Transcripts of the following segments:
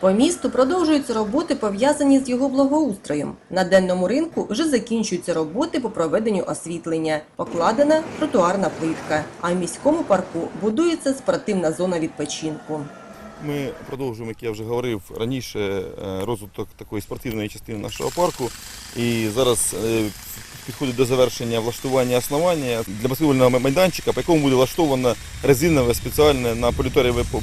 По місту продовжуються роботи, пов'язані з його благоустроєм. На денному ринку вже закінчуються роботи по проведенню освітлення. Покладена тротуарна плитка. А в міському парку будується спортивна зона відпочинку. Ми продовжуємо, як я вже говорив раніше, е, розвиток такої спортивної частини нашого парку. І зараз е, підходить до завершення влаштування основання для баскетбольного майданчика, по якому буде влаштовано резинове спеціальне на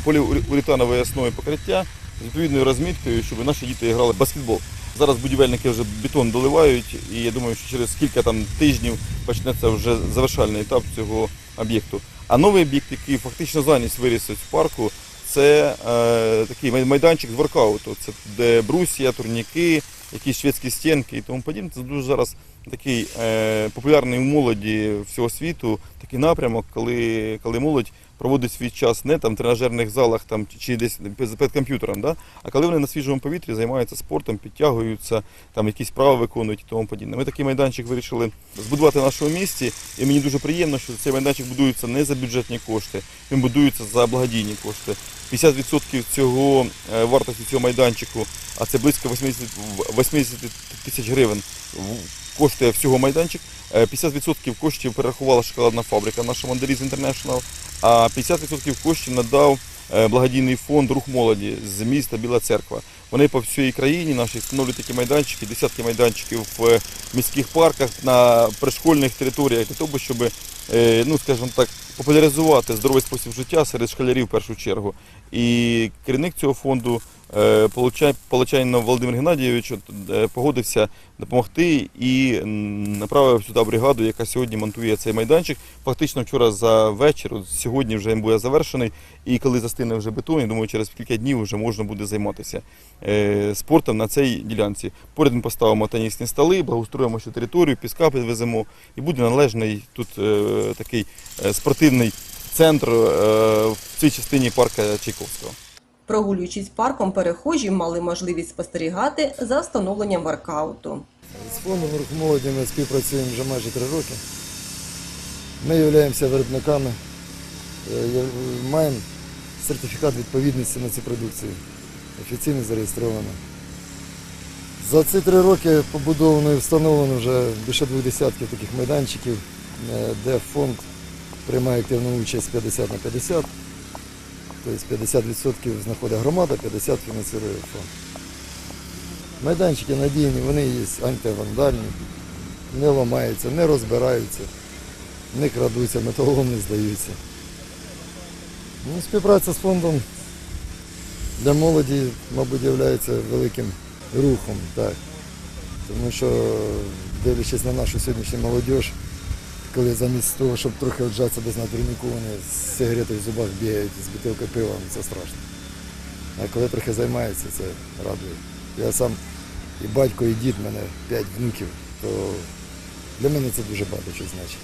поліуретановій основі покриття з відповідною розміткою, щоб наші діти грали в баскетбол. Зараз будівельники вже бетон доливають, і я думаю, що через кілька там тижнів почнеться вже завершальний етап цього об'єкту. А новий об'єкт, який фактично замість вирісить в парку, це е, такий майданчик з воркауту. Це де брусья, турніки, якісь шведські стінки і тому подібне. Це дуже зараз такий е, популярний у молоді всього світу, такий напрямок, коли, коли молодь проводить свій час не там в тренажерних залах там, чи десь перед комп'ютером, да? а коли вони на свіжому повітрі займаються спортом, підтягуються, там якісь справи виконують і тому подібне. Ми такий майданчик вирішили збудувати в нашому місті, і мені дуже приємно, що цей майданчик будується не за бюджетні кошти, він будується за благодійні кошти. 50% цього е, вартості цього майданчику, а це близько 80, 80 тисяч гривень коштує всього майданчик. Е, 50% коштів перерахувала шоколадна фабрика наша Mandariz International, а 50% коштів надав е, благодійний фонд Рух молоді з міста Біла Церква. Вони по всій країні нашій встановлюють такі майданчики, десятки майданчиків в е, міських парках, на пришкольних територіях для того, щоб, е, ну скажімо так, популяризувати здоровий спосіб життя серед школярів в першу чергу. І керівник цього фонду Получайно Володимир Геннадійович е, погодився допомогти і направив сюди бригаду, яка сьогодні монтує цей майданчик. Фактично вчора за вечір, сьогодні вже він буде завершений. І коли застине вже бетон, я думаю, через кілька днів вже можна буде займатися е, спортом на цій ділянці. Поряд ми поставимо тенісні столи, благоустроїмо ще територію, піска підвеземо, і буде належний тут е, такий е, спортивний центр е, в цій частині парка Чайковського. Прогулюючись парком, перехожі мали можливість спостерігати за встановленням воркауту. З фондом рух молоді ми співпрацюємо вже майже три роки. Ми являємося виробниками, е, маємо сертифікат відповідності на цю продукцію. Офіційно зареєстровано. За ці три роки побудовано і встановлено вже більше двох десятків таких майданчиків, е, де фонд приймає активну участь 50 на 50. Тобто 50% знаходить громада, 50% фінансує фонд. Майданчики надійні, вони є антивандальні, не ламаються, не розбираються, не крадуться, металолом не здаються. Ну, співпраця з фондом для молоді, мабуть, є великим рухом. Так. Тому що, дивлячись на нашу сьогоднішню молодь, коли замість того, щоб трохи отжатися десь на вони з сигаретою в зубах бігають з бутилкою пива, ну, це страшно. А коли трохи займаються, це радує. Я сам і батько, і дід, мене п'ять внуків, то для мене це дуже багато що значить.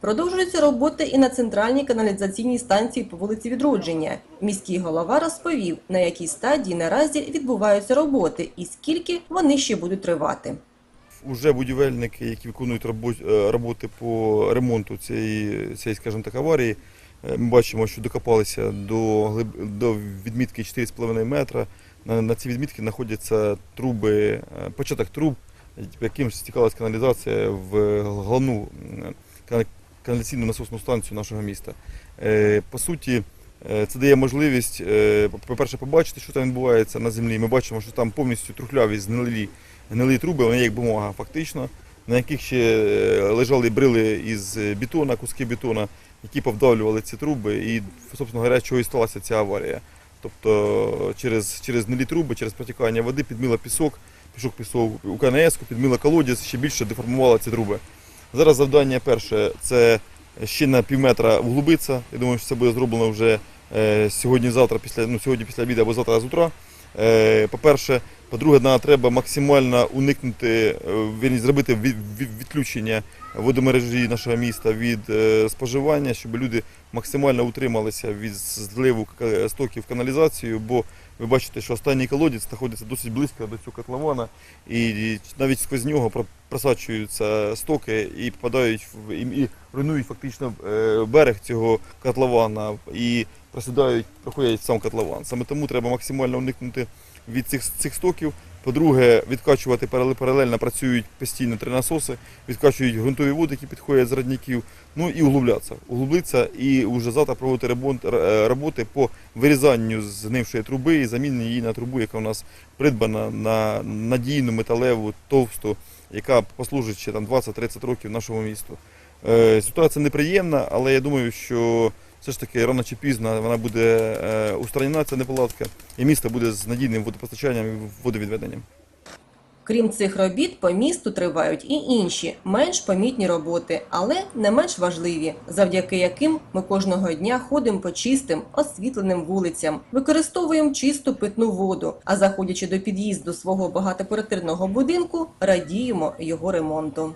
Продовжуються роботи і на центральній каналізаційній станції по вулиці Відродження. Міський голова розповів, на якій стадії наразі відбуваються роботи і скільки вони ще будуть тривати. Уже будівельники, які виконують е, роботи по ремонту цієї, цієї скажімо так, аварії, е, ми бачимо, що докопалися до, до відмітки 4,5 метра. На, на цій відмітці знаходяться труби, е, початок труб, яким стікалась каналізація в головну каналізаційну насосну станцію нашого міста. По суті, це дає можливість, по-перше, побачити, що там відбувається на землі. Ми бачимо, що там повністю трухляві, знилі гнилі труби, вони як бумага фактично, на яких ще е, лежали брили із бетона, куски бетона, які повдавлювали ці труби, і, собственно говоря, чого і сталася ця аварія. Тобто через, через гнилі труби, через протікання води підмила пісок, пішок пісок у КНС, підмила колодязь, ще більше деформувала ці труби. Зараз завдання перше це ще на пів метра вглубитися. Я думаю, що це буде зроблено вже е, сьогодні-завтра, після, ну, сьогодні після обіду або завтра з утра. Е, По-перше, по-друге, нам треба максимально уникнути, е, вірніше, зробити від- від- відключення водомережі нашого міста від е, споживання, щоб люди максимально утрималися від зливу стоків в каналізацію, бо ви бачите, що останній колодязь знаходиться досить близько до цього котлована, і навіть сквозь нього про- просачуються стоки і попадають в і, руйнують фактично е, берег цього котлована. І просідають, проходять сам котлован. Саме тому треба максимально уникнути від цих, цих стоків. По-друге, відкачувати парале- паралельно працюють постійно три насоси, відкачують ґрунтові води, які підходять з родників. Ну і углублятися. Углублитися і вже завтра проводити ремонт, е, роботи по вирізанню згнившої труби і заміні її на трубу, яка у нас придбана на надійну металеву, товсту, яка послужить ще там 20-30 років нашому місту. Е, Ситуація неприємна, але я думаю, що все ж таки рано чи пізно вона буде е, устранена, ця неполадка, і місто буде з надійним водопостачанням і водовідведенням. Крім цих робіт, по місту тривають і інші, менш помітні роботи, але не менш важливі, завдяки яким ми кожного дня ходимо по чистим, освітленим вулицям, використовуємо чисту питну воду, а заходячи до під'їзду свого багатоквартирного будинку, радіємо його ремонту.